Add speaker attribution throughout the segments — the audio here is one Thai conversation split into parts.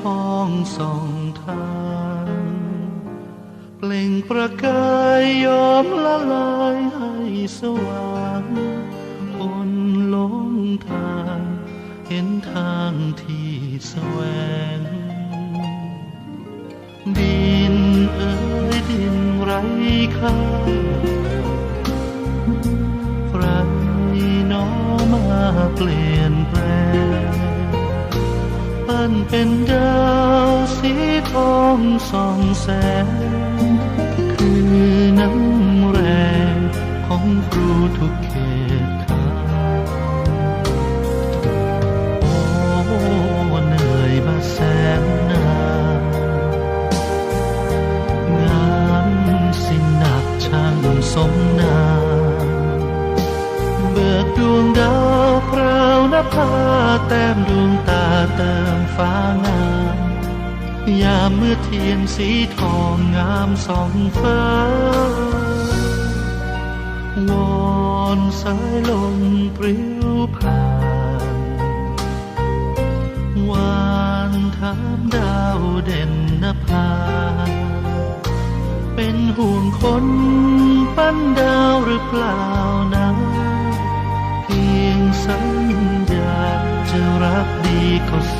Speaker 1: งทองส่องทางเปล่งประกายยอมละลายให้สว่าง ทองส่องแสง คือน้ำแรงของครูทุกเขตขาโอ้เหนื่อยมาแสนนานงานสิ้นหนักช่างสมนาเบิกดวงดาวพราวนภาแต้มดวงตาเติมฟ้างาม ยามเมื่อเทียนสีทองงามส่องฟ้าวอนสายลมปลิวผ่านวานถามดาวเด่นนภา เป็นห่วงคนปั้นดาวหรือเปล่านะเพียงสัญญาจะรักดีก็ส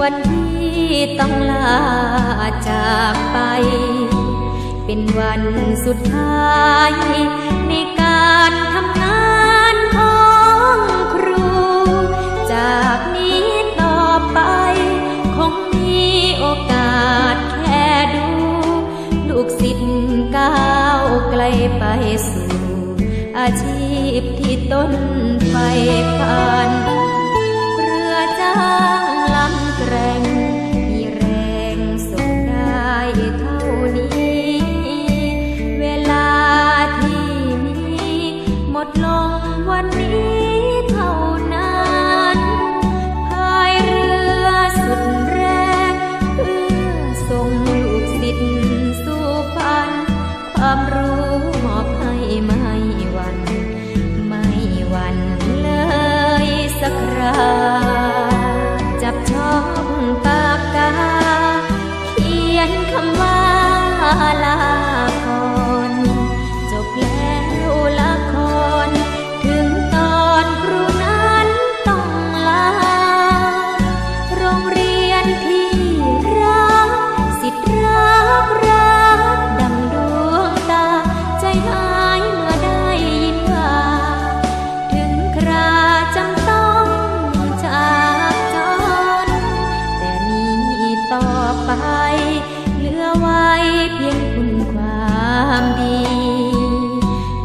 Speaker 2: วันที่ต้องลาจากไป เป็นวันสุดท้ายในการทำงานของครู จากนี้ต่อไปคงมีโอกาสแค่ดู ลูกศิษย์ก้าวไกลไปสู่อาชีพที่ต้นไฟฝัน ไป เหลือไว้เพียงคุณความดี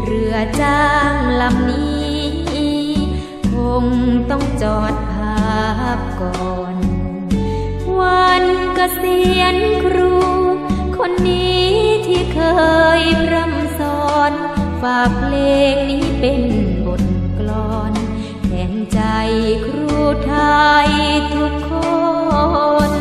Speaker 2: เรือจ้างลำนี้ คงต้องจอดพักก่อน วันเกษียณครู คนนี้ที่เคยร่ำสอน ฝากเพลงนี้เป็นบทกลอนแทนใจครูไทยทุกคน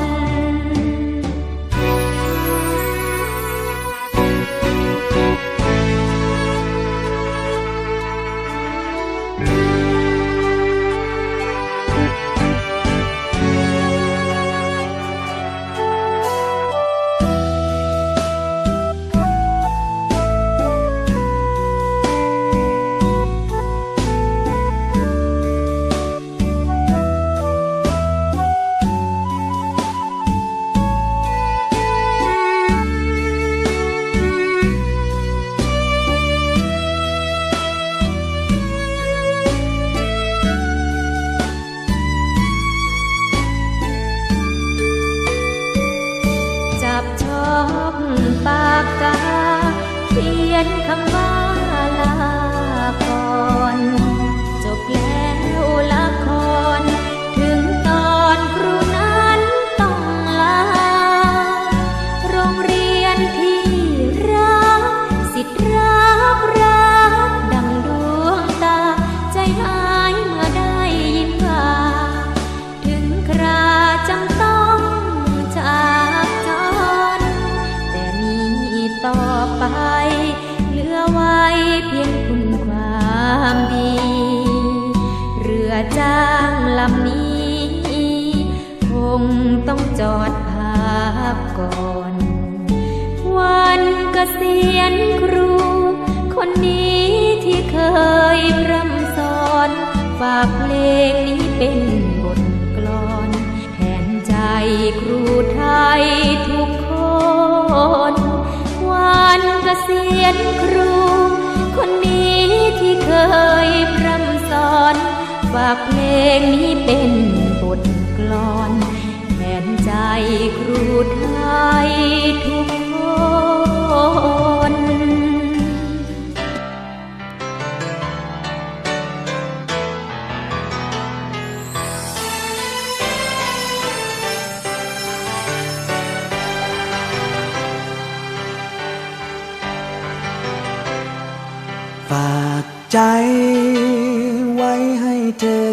Speaker 1: จางลำ
Speaker 2: นี้ คงต้องจอดพักก่อน วันเกษียณครู คนนี้ที่เคยพร่ำสอน ฝากเพลงนี้เป็นบทกลอน แทนใจครูไทยทุกคน วันเกษียณครู คนนี้ที่เคย ฝากเพลงนี้เป็นบทกลอนแทนใจครูไทยทุกคน
Speaker 3: ฝากใจ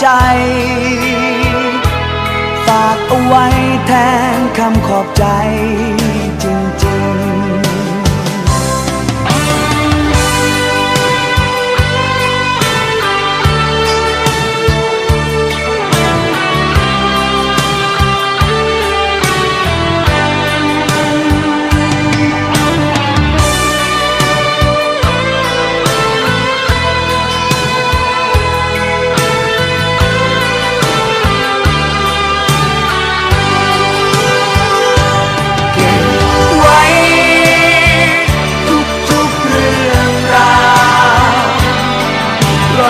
Speaker 3: ใจ ฝากเอาไว้แทนคำขอบใจ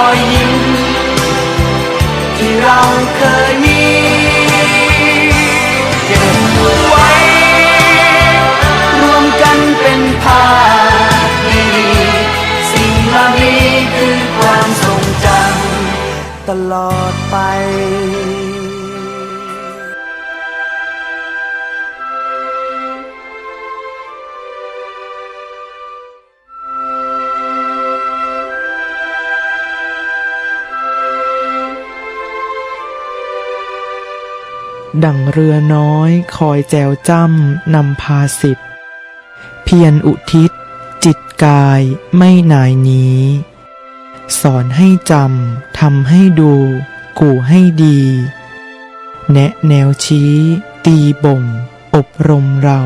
Speaker 3: อยยิ้มที่เราเคยมี
Speaker 4: ดังเรือน้อย คอยแจวจ้ำนำพาสิทธิ์เพียรอุทิศ จิตกายไม่นายหนี้ สอนให้จำทำให้ดู กู่ให้ดี แนะแนวชี้ ตีบ่ม อบรมเรา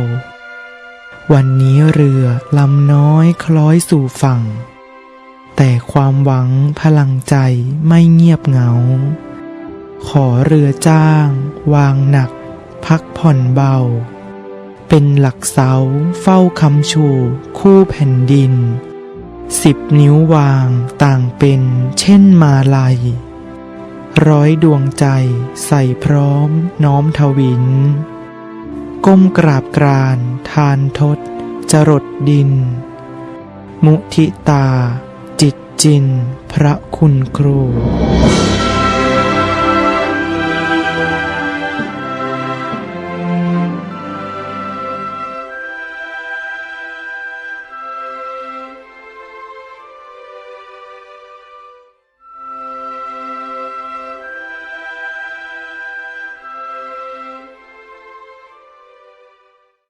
Speaker 4: วันนี้เรือลำน้อยคล้อยสู่ฝั่ง แต่ความหวังพลังใจไม่เงียบเหงา ขอเรือจ้าง วางหนัก พักผ่อนเบา เป็นหลักเสาเฝ้าคำชู คู่แผ่นดิน สิบนิ้ววางต่างเป็นเช่นมาลัยร้อยดวงใจใส่พร้อมน้อมทวิน ก้มกราบกรานทานทศจรดดิน มุทิตา จิตจิน พระคุณครู